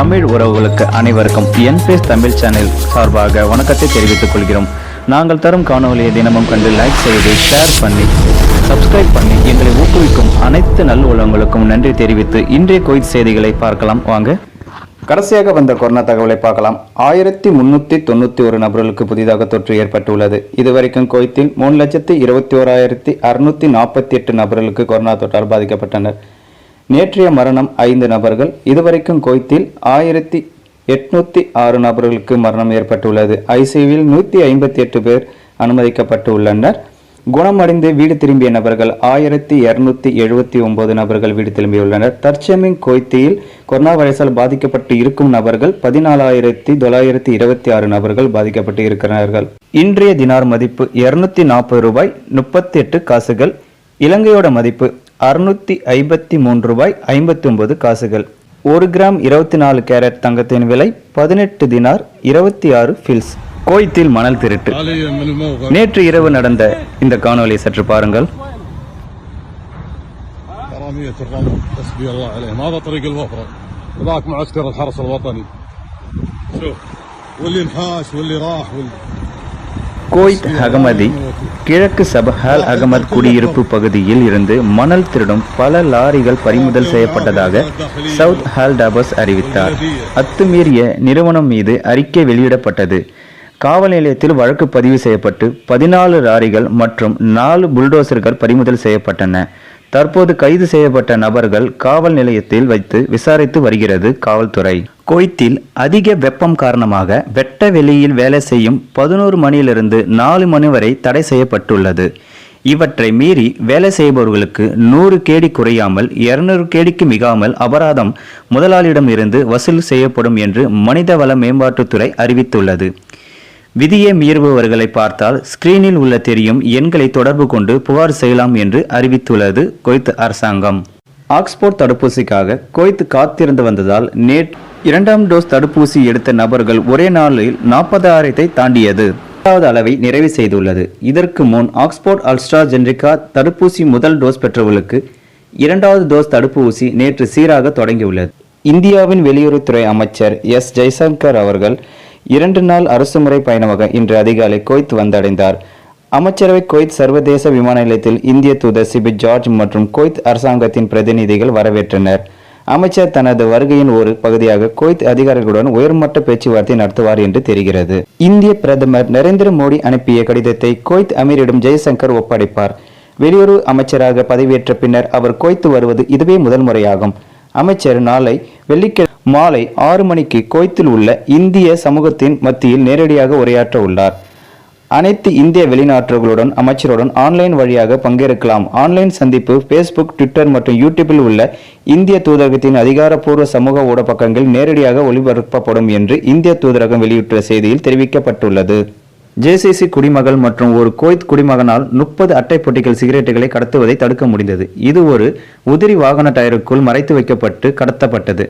தமிழ் உறவுகளுக்கு அனைவருக்கும் என்பேஸ் தமிழ் சேனல் சார்பாக வணக்கத்தை தெரிவித்துக் கொள்கிறோம். நாங்கள் தரும் காணொலியை தினமும் கண்டு லைக் செய்து ஷேர் பண்ணி சப்ஸ்கிரைப் பண்ணி எங்களை ஊக்குவிக்கும் அனைத்து நல் நன்றி தெரிவித்து இன்றைய கோயில் செய்திகளை பார்க்கலாம். வாங்க. கடைசியாக வந்த கொரோனா தகவலை பார்க்கலாம். ஆயிரத்தி முன்னூத்தி தொண்ணூத்தி ஒரு நபர்களுக்கு புதிதாக தொற்று ஏற்பட்டுள்ளது. இதுவரைக்கும் கோயத்தில் மூணு லட்சத்தி இருபத்தி ஓராயிரத்தி அறுநூத்தி நாற்பத்தி எட்டு நபர்களுக்கு கொரோனா தொற்றால் பாதிக்கப்பட்டனர். நேற்றைய மரணம் ஐந்து நபர்கள் இதுவரைக்கும் கோய்த்தில் ஆயிரத்தி எட்நூத்தி ஆறு நபர்களுக்கு மரணம் ஏற்பட்டுள்ளது. ஐசியூவில் நூத்தி ஐம்பத்தி எட்டு பேர் அனுமதிக்கப்பட்டு உள்ளனர் குணமடைந்து வீடு திரும்பிய நபர்கள் ஆயிரத்தி இருநூத்தி எழுபத்தி ஒன்பது நபர்கள் வீடு திரும்பியுள்ளனர். தற்சமயம் கோய்த்தியில் கொரோனா வைரஸால் பாதிக்கப்பட்டு இருக்கும் நபர்கள் பதினாலாயிரத்தி தொள்ளாயிரத்தி இருபத்தி ஆறு நபர்கள் பாதிக்கப்பட்டு இருக்கிறார்கள். இன்றைய தினார் மதிப்பு இருநூத்தி நாற்பது ரூபாய் முப்பத்தி எட்டு காசுகள். இலங்கையோட மதிப்பு அறுநூத்தி ஐம்பத்தி மூன்று ரூபாய் ஐம்பத்தி ஒன்பது காசுகள் ஒரு கிராம் இருபத்தி நாலு கேரட் தங்கத்தின் விலை பதினெட்டு தினார் இருபத்தி ஆறு ஃபில்ஸ் கோயத்தில் மணல் திருட்டு حاليا من الموقف நேற்று இரவு நடந்த இந்த காணொளி சற்று பாருங்கள் حرامية الرمل حسبي الله عليهم هذا طريق الوفرة وذاك معسكر الحرس الوطني شوف واللي انحاش واللي راح واللي கோய்த் அகமதி கிழக்கு சபஹால் அகமது குடியிருப்பு பகுதியில் இருந்து மணல் திருடும் பல லாரிகள் பறிமுதல் செய்யப்பட்டதாக சவுத் ஹால் டாபஸ் அறிவித்தார். அத்துமீறிய நிறுவனம் மீது அறிக்கை வெளியிடப்பட்டது. காவல் நிலையத்தில் வழக்கு பதிவு செய்யப்பட்டு பதினாலு லாரிகள் மற்றும் நாலு புல்டோசர்கள் பறிமுதல் செய்யப்பட்டன. தற்போது கைது செய்யப்பட்ட நபர்கள் காவல் நிலையத்தில் வைத்து விசாரித்து வருகிறது காவல்துறை. குவைத்தில் அதிக வெப்பம் காரணமாக வெட்ட வெளியில் வேலை செய்யும் பதினோரு மணியிலிருந்து நாலு மணி வரை தடை செய்யப்பட்டுள்ளது. இவற்றை மீறி வேலை செய்பவர்களுக்கு நூறு கேடி குறையாமல் இருநூறு கேடிக்கு மிகாமல் அபராதம் முதலாளியிடம் இருந்து வசூல் செய்யப்படும் என்று மனிதவள மேம்பாட்டுத்துறை அறிவித்துள்ளது. விதியை மீறுபவர்களை பார்த்தால் ஸ்கிரீனில் உள்ள தெரியும் எண்களை தொடர்பு கொண்டு புகார் செய்யலாம் என்று அறிவித்துள்ளது குவைத் அரசாங்கம். ஆக்ஸ்போர்ட் தடுப்பூசிக்காக குவைத்து காத்திருந்து வந்ததால் நேற்று இரண்டாம் டோஸ் தடுப்பூசி எடுத்த நபர்கள் ஒரே நாளில் நாற்பதாயிரத்தை தாண்டியது. இரண்டாவது அளவை நிறைவு செய்துள்ளது. இதற்கு முன் ஆக்ஸ்போர்ட் அல்ஸ்ட்ரா ஜென்ரிகா தடுப்பூசி முதல் டோஸ் பெற்றவர்களுக்கு இரண்டாவது டோஸ் தடுப்பூசி நேற்று சீராக தொடங்கியுள்ளது. இந்தியாவின் வெளியுறவுத்துறை அமைச்சர் எஸ் ஜெய்சங்கர் அவர்கள் இரண்டு நாள் அரசுமுறை பயணமாக இன்று அதிகாலை கோய்த்து வந்தடைந்தார். அமைச்சரவை குவைத் சர்வதேச விமான நிலையத்தில் இந்திய தூதர் சிபி ஜார்ஜ் மற்றும் குவைத் அரசாங்கத்தின் பிரதிநிதிகள் வரவேற்றனர். அமைச்சர் தனது வருகையின் ஒரு பகுதியாக குவைத் அதிகாரிகளுடன் உயர்மட்ட பேச்சுவார்த்தை நடத்துவார் என்று தெரிகிறது. இந்திய பிரதமர் நரேந்திர மோடி அனுப்பிய கடிதத்தை குவைத் அமீரிடம் ஜெய்சங்கர் ஒப்படைப்பார். வெளியுறவு அமைச்சராக பதவியேற்ற பின்னர் அவர் குவைத்து வருவது இதுவே முதல் முறையாகும். அமைச்சர் நாளை வெள்ளிக்கிழமை மாலை ஆறு மணிக்கு குவைத்தில் உள்ள இந்திய சமூகத்தின் மத்தியில் நேரடியாக உரையாற்ற உள்ளார் அனைத்து இந்திய வெளிநாட்டவர்களுடன் அமைச்சருடன் ஆன்லைன் வழியாக பங்கேற்கலாம். ஆன்லைன் சந்திப்பு ஃபேஸ்புக் ட்விட்டர் மற்றும் யூடியூபில் உள்ள இந்திய தூதரகத்தின் அதிகாரப்பூர்வ சமூக ஊடகங்கள் நேரடியாக ஒளிபரப்பப்படும் என்று இந்திய தூதரகம் வெளியிட்டுள்ள செய்தியில் தெரிவிக்கப்பட்டுள்ளது. ஜேசிசி குடிமகள் மற்றும் ஒரு கோய்த் குடிமகனால் முப்பது அட்டை பொட்டிகள் சிகரெட்டுகளை கடத்துவதை தடுக்க முடிந்தது. இது ஒரு உதிரி வாகன டயருக்குள் மறைத்து வைக்கப்பட்டு கடத்தப்பட்டது.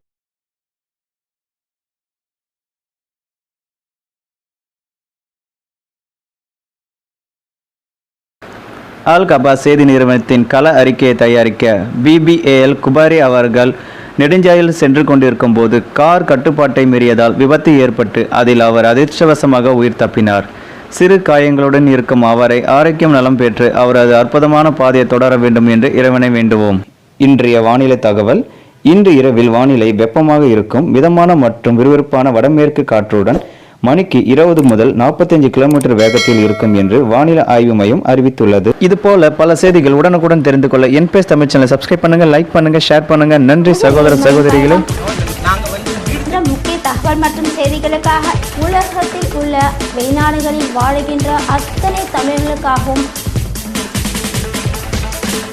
அல் கபா செய்தி நிறுவனத்தின் கள அறிக்கையை தயாரிக்க பிபிஏஎல் குபாரி அவர்கள் நெடுஞ்சாலையில் சென்று கொண்டிருக்கும் போது கார் கட்டுப்பாட்டை மீறியதால் விபத்து ஏற்பட்டு அதில் அவர் அதிர்ஷ்டவசமாக உயிர் தப்பினார். சிறு காயங்களுடன் இருக்கும் அவரை ஆரோக்கியம் நலம் பெற்று அவரது அற்புதமான பாதையை தொடர வேண்டும் என்று இறைவனை வேண்டுவோம். இன்றைய வானிலை தகவல் இன்று இரவில் வானிலை வெப்பமாக இருக்கும் மிதமான மற்றும் விறுவிறுப்பான வடமேற்கு காற்றுடன் மணிக்கு இருபது முதல் 45 கிலோமீட்டர் வேகத்தில் இருக்கும் என்று வானிலை ஆய்வு மையம் அறிவித்துள்ளது. இது போல பல செய்திகள் உடனுக்குடன் தெரிந்து கொள்ள என்பேஸ் தமிழ் சேனல் சப்ஸ்கிரைப் பண்ணுங்க லைக் பண்ணுங்க ஷேர் பண்ணுங்க. நன்றி சகோதர சகோதரிகளே. முக்கிய தகவல் மற்றும் செய்திகளுக்காக உலகத்தில் உள்ள வெளிநாடுகளில் வாழுகின்ற அத்தனை தமிழர்களுக்காகவும்